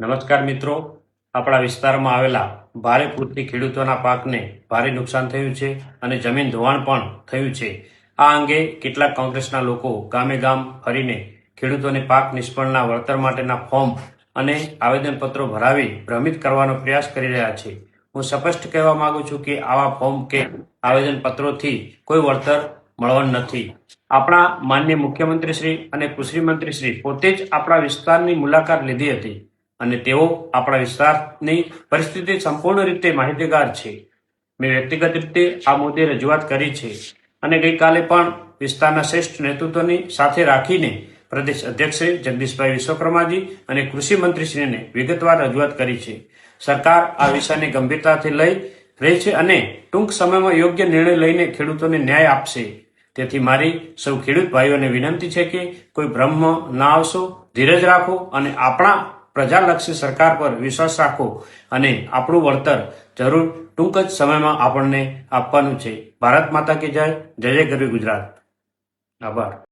નમસ્કાર મિત્રો. આપણા વિસ્તારમાં આવેલા ભારે પૂરથી ખેડૂતોના પાકને ભારે નુકસાન થયું છે અને જમીન ધોવાણ પણ થયું છે. આ અંગે કેટલાક કોંગ્રેસના લોકો ગામે ગામ ફરીને ખેડૂતોને પાક નિષ્ફળના વળતર માટેના ફોર્મ અને આવેદનપત્રો ભરાવી ભ્રમિત કરવાનો પ્રયાસ કરી રહ્યા છે. હું સ્પષ્ટ કહેવા માંગુ છું કે આવા ફોર્મ કે આવેદનપત્રોથી કોઈ વળતર મળવાનું નથી. આપણા માન્ય મુખ્યમંત્રી શ્રી અને કૃષિ મંત્રી શ્રી પોતે જ આપણા વિસ્તારની મુલાકાત લીધી હતી. અને તેઓ આપણા વિસ્તારની પરિસ્થિતિ સંપૂર્ણ રીતે માહિતીગાર છે. મેં વ્યક્તિગત રીતે આ મુદ્દે રજૂઆત કરી છે અને ગઈકાલે પણ વિસ્તારના શ્રેષ્ઠ નેતૃત્વની સાથે રાખીને પ્રદેશ અધ્યક્ષ જગદીશભાઈ વિશ્વકર્માજી અને કૃષિ મંત્રીશ્રીને વિગતવાર રજૂઆત કરી છે. સરકાર આ વિષયને ગંભીરતાથી લઈ રહી છે અને ટૂંક સમયમાં યોગ્ય નિર્ણય લઈને ખેડૂતોને ન્યાય આપશે. તેથી મારી સૌ ખેડૂત ભાઈઓને વિનંતી છે કે કોઈ બ્રહ્મ ના આવશો, ધીરજ રાખો અને આપણા પ્રજાલક્ષી સરકાર પર વિશ્વાસ રાખો અને આપણું વળતર જરૂર ટૂંક જ સમયમાં આપણને આપવાનું છે. ભારત માતા કે જય. જય જય ગરવી ગુજરાત. આભાર.